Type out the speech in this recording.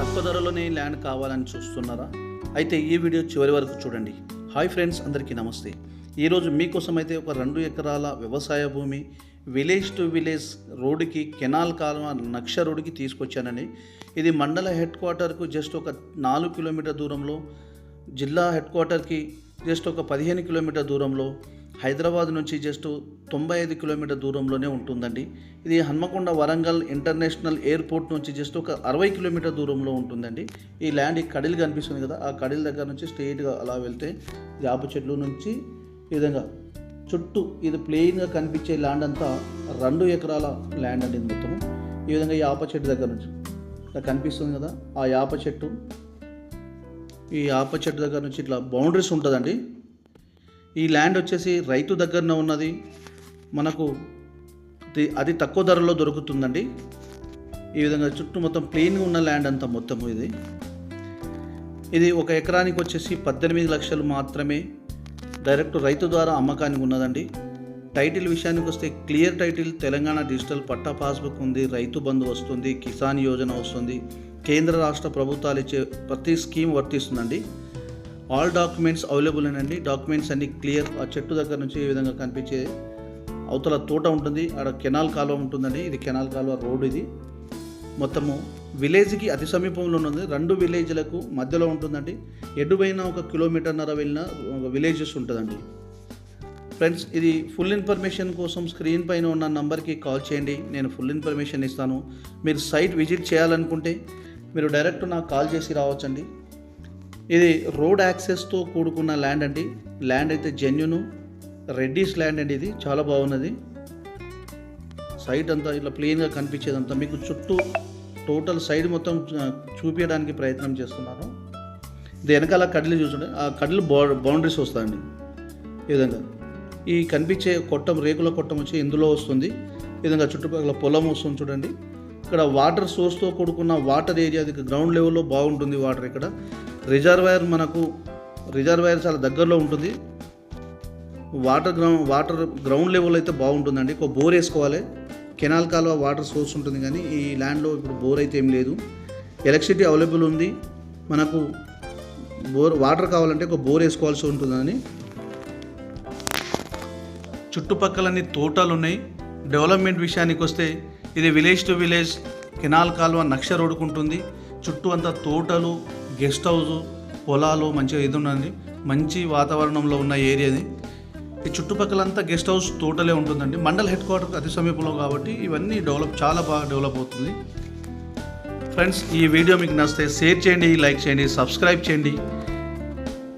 తక్కువ ధరలోనే ల్యాండ్ కావాలని చూస్తున్నారా? అయితే ఈ వీడియో చివరి వరకు చూడండి. హాయ్ ఫ్రెండ్స్ అందరికీ నమస్తే. ఈరోజు మీకోసం అయితే ఒక రెండు ఎకరాల వ్యవసాయ భూమి విలేజ్ టు విలేజ్ రోడ్డుకి కెనాల్ కాలువ నక్ష రోడ్డుకి తీసుకొచ్చానండి. ఇది మండల హెడ్ క్వార్టర్కు జస్ట్ ఒక నాలుగు కిలోమీటర్ దూరంలో జిల్లా హెడ్ క్వార్టర్కి జస్ట్ ఒక పదిహేను కిలోమీటర్ దూరంలో హైదరాబాద్ నుంచి జస్ట్ తొంభై ఐదు కిలోమీటర్ దూరంలోనే ఉంటుందండి. ఇది హన్మకొండ వరంగల్ ఇంటర్నేషనల్ ఎయిర్పోర్ట్ నుంచి జస్ట్ ఒక అరవై కిలోమీటర్ దూరంలో ఉంటుందండి. ఈ ల్యాండ్ ఈ కడిలు కనిపిస్తుంది కదా ఆ కడిల దగ్గర నుంచి స్ట్రెయిట్గా అలా వెళ్తే జాబు చెట్లు నుంచి ఈ విధంగా చుట్టూ ఇది ప్లెయిన్గా కనిపించే ల్యాండ్ అంతా రెండు ఎకరాల ల్యాండ్ అండి మొత్తము. ఈ విధంగా ఈ ఆప చెట్టు దగ్గర నుంచి ఇలా కనిపిస్తుంది కదా ఆ యాప చెట్టు. ఈ ఆప చెట్టు దగ్గర నుంచి ఇట్లా బౌండరీస్ ఉంటుందండి. ఈ ల్యాండ్ వచ్చేసి రైతు దగ్గరనే ఉన్నది. మనకు అది తక్కువ ధరలో దొరుకుతుందండి. ఈ విధంగా చుట్టూ మొత్తం ప్లెయిన్గా ఉన్న ల్యాండ్ అంతా మొత్తం ఇది. ఇది ఒక ఎకరానికి వచ్చేసి పద్దెనిమిది లక్షలు మాత్రమే డైరెక్ట్ రైతు ద్వారా అమ్మకానికి ఉన్నదండి. టైటిల్ విషయానికి వస్తే క్లియర్ టైటిల్ తెలంగాణ డిజిటల్ పట్టా పాస్బుక్ ఉంది రైతు బంధు వస్తుంది కిసాన్ యోజన వస్తుంది కేంద్ర రాష్ట్ర ప్రభుత్వాలు ఇచ్చే ప్రతి స్కీమ్ వర్తిస్తుందండి. ఆల్ డాక్యుమెంట్స్ అవైలబుల్ అండి. డాక్యుమెంట్స్ అన్ని క్లియర్ ఆ చెట్టు దగ్గర నుంచి ఈ విధంగా కనిపించే అవతల తోట ఉంటుంది. ఆడ కెనాల్ కాలువ ఉంటుందండి. ఇది కెనాల్ కాలువ రోడ్ ఇది. మొత్తము విలేజ్కి అతి సమీపంలో ఉన్నది. రెండు విలేజ్లకు మధ్యలో ఉంటుందండి. ఎటువైనా ఒక కిలోమీటర్న్నర వెళ్ళిన విలేజెస్ ఉంటుందండి. ఫ్రెండ్స్ ఇది ఫుల్ ఇన్ఫర్మేషన్ కోసం స్క్రీన్ పైన ఉన్న నంబర్కి కాల్ చేయండి. నేను ఫుల్ ఇన్ఫర్మేషన్ ఇస్తాను. మీరు సైట్ విజిట్ చేయాలనుకుంటే మీరు డైరెక్ట్ నాకు కాల్ చేసి రావచ్చండి. ఇది రోడ్ యాక్సెస్తో కూడుకున్న ల్యాండ్ అండి. ల్యాండ్ అయితే జెన్యును రెడ్డీస్ ల్యాండ్ అండి ఇది చాలా బాగున్నది. సైట్ అంతా ఇట్లా ప్లెయిన్గా కనిపించేదంతా. మీకు చుట్టూ టోటల్ సైడ్ మొత్తం చూపించడానికి ప్రయత్నం చేస్తున్నాను. ఇది వెనకాల కడ్లు చూసుకుంటే ఆ కడ్లు బౌ బౌండరీస్ వస్తాయండి. ఈ విధంగా. ఈ కనిపించే కొట్టం రేకుల కొట్టం వచ్చి ఇందులో వస్తుంది. ఈ విధంగా చుట్టుపక్కల పొలం వస్తుంది చూడండి. ఇక్కడ వాటర్ సోర్స్తో కూడుకున్న వాటర్ ఏరియా గ్రౌండ్ లెవెల్లో బాగుంటుంది వాటర్ ఇక్కడ. రిజర్వాయర్ మనకు రిజర్వాయర్ చాలా దగ్గరలో ఉంటుంది. Water ground water ground level అయితే బాగుంటుందండి. ఒక బోర్ వేసుకోవాలి. కెనాల్ కాలువ వాటర్ సోర్స్ ఉంటుంది కానీ ఈ ల్యాండ్లో ఇప్పుడు బోర్ అయితే ఏం లేదు. ఎలక్ట్రిసిటీ అవైలబుల్ ఉంది. మనకు బోర్ వాటర్ కావాలంటే ఒక బోర్ వేసుకోవాల్సి ఉంటుందని. చుట్టుపక్కలన్నీ తోటలు ఉన్నాయి. డెవలప్మెంట్ విషయానికి వస్తే ఇది విలేజ్ టు విలేజ్ కెనాల్ కాలువ నక్ష రోడ్డుకు ఉంటుంది. చుట్టూ అంతా తోటలు గెస్ట్ హౌస్ పొలాలు మంచిగా ఇది ఉన్నది. మంచి వాతావరణంలో ఉన్న ఏరియాది ఈ చుట్టుపక్కలంతా గెస్ట్ హౌస్ తోటలే ఉంటుందండి. మండల్ హెడ్ క్వార్టర్ అతి సమీపంలో కాబట్టి ఇవన్నీ డెవలప్ చాలా బాగా డెవలప్ అవుతుంది. ఫ్రెండ్స్ ఈ వీడియో మీకు నచ్చితే షేర్ చేయండి లైక్ చేయండి సబ్స్క్రైబ్ చేయండి.